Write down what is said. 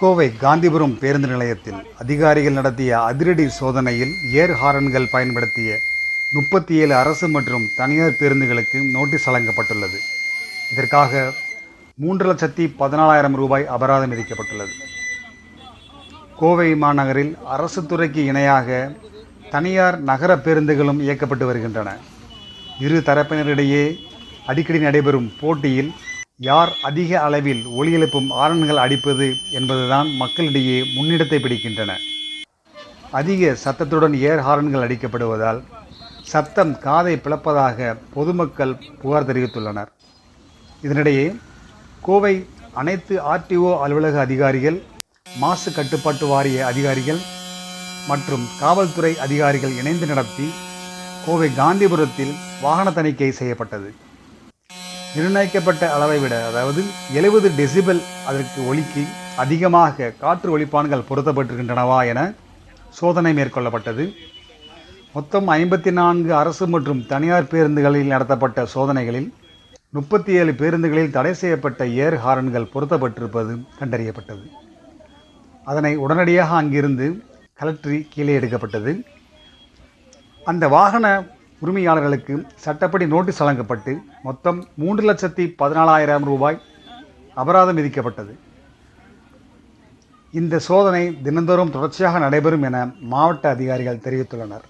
கோவை காந்திபுரம் பேருந்து நிலையத்தில் அதிகாரிகள் நடத்திய அதிரடி சோதனையில் ஏர் ஹாரன்கள் பயன்படுத்திய முப்பத்தி ஏழு அரசு மற்றும் தனியார் பேருந்துகளுக்கு நோட்டீஸ் வழங்கப்பட்டுள்ளது இதற்காக மூன்று லட்சத்தி பதினாலாயிரம் ரூபாய் அபராதம் விதிக்கப்பட்டுள்ளது. கோவை மாநகரில் அரசு துறைக்கு இணையாக தனியார் நகர பேருந்துகளும் இயக்கப்பட்டு வருகின்றன. இரு தரப்பினரிடையே அடிக்கடி நடைபெறும் போட்டியில் யார் அதிக அளவில் ஒலி எழுப்பும் ஆரன்கள் அடிப்பது என்பதுதான் மக்களிடையே முன்னிடத்தை பிடிக்கின்றன. அதிக சத்தத்துடன் ஏர் ஹாரன்கள் அடிக்கப்படுவதால் சத்தம் காதை பிளப்பதாக பொதுமக்கள் புகார் தெரிவித்துள்ளனர். இதனிடையே கோவை அனைத்து ஆர்டிஓ அலுவலக அதிகாரிகள் மாசு கட்டுப்பாட்டு வாரிய அதிகாரிகள் மற்றும் காவல்துறை அதிகாரிகள் இணைந்து நடத்தி கோவை காந்திபுரத்தில் வாகன தணிக்கை செய்யப்பட்டது. நிர்ணயிக்கப்பட்ட அளவை விட அதாவது எழுபது டெசிபல் அதற்கு ஒலிக்கு அதிகமாக காற்று ஒலிப்பான்கள் பொருத்தப்பட்டிருக்கின்றனவா என சோதனை மேற்கொள்ளப்பட்டது. மொத்தம் ஐம்பத்தி நான்கு அரசு மற்றும் தனியார் பேருந்துகளில் நடத்தப்பட்ட சோதனைகளில் முப்பத்தி ஏழு பேருந்துகளில் தடை செய்யப்பட்ட ஏர் ஹாரன்கள் பொருத்தப்பட்டிருப்பது கண்டறியப்பட்டது. அதனை உடனடியாக அங்கிருந்து கலற்றி கீழே எடுக்கப்பட்டது. அந்த வாகன உரிமையாளர்களுக்கு சட்டப்படி நோட்டீஸ் வழங்கப்பட்டு மொத்தம் மூன்று லட்சத்தி பதினாலாயிரம் ரூபாய் அபராதம் விதிக்கப்பட்டது. இந்த சோதனை தினந்தோறும் தொடர்ச்சியாக நடைபெறும் என மாவட்ட அதிகாரிகள் தெரிவித்துள்ளனர்.